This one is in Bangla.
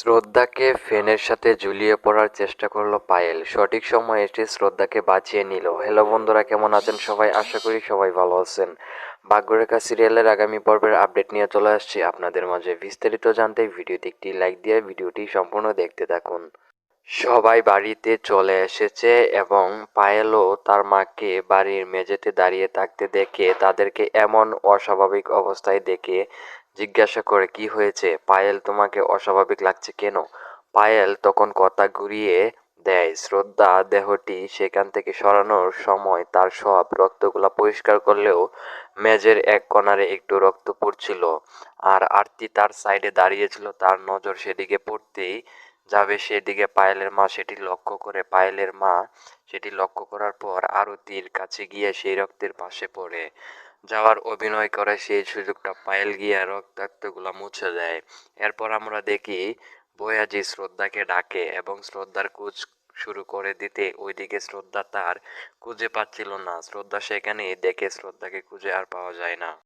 শ্রদ্ধাকে ফ্যানের সাথে ঝুলিয়ে পড়ার চেষ্টা করল পায়েল। সঠিক সময়ে এসে শ্রদ্ধাকে বাঁচিয়ে নিল। হ্যালো বন্ধুরা, কেমন আছেন সবাই? আশা করি সবাই ভালো আছেন। ভাগ্যরেখা সিরিয়ালের আগামী পর্বের আপডেট নিয়ে চলে আসছি আপনাদের মাঝে। বিস্তারিত জানতে ভিডিওটি একটি লাইক দিয়ে ভিডিওটি সম্পূর্ণ দেখতে থাকুন। সবাই বাড়িতে চলে এসেছে এবং পায়েলও তার মাকে বাড়ির মেঝেতে দাঁড়িয়ে থাকতে দেখে তাদেরকে এমন অস্বাভাবিক অবস্থায় দেখে জিজ্ঞাসা করে, কি হয়েছে? পায়েল, তোমাকে অস্বাভাবিক লাগছে কেন? পায়েল তখন কথা ঘুরিয়ে দেয়, শ্রদ্ধা দেহটি সেখান থেকে সরানোর সময় তার সব রক্তগুলা পরিষ্কার করলেও মেজের এক কণারে একটু রক্ত পড়ছিল আর আরতি তার সাইডে দাঁড়িয়েছিল। তার নজর সেদিকে পড়তেই যাবে সেদিকে পায়েলের মা। সেটি লক্ষ্য করে পায়েলের মা সেটি লক্ষ্য করার পর আরতির কাছে গিয়ে সেই রক্তের পাশে পড়ে। যাওয়ার অভিনয় করে, সেই সুযোগটা পায়েল গিয়া রক্তাক্তগুলো মুছে দেয়। এরপর আমরা দেখি বয়াজি শ্রদ্ধাকে ডাকে এবং শ্রদ্ধার কুচ শুরু করে দিতে। ওইদিকে শ্রদ্ধা তার খুঁজে পাচ্ছিল না। শ্রদ্ধা সেখানে দেখে শ্রদ্ধাকে খুঁজে আর পাওয়া যায় না।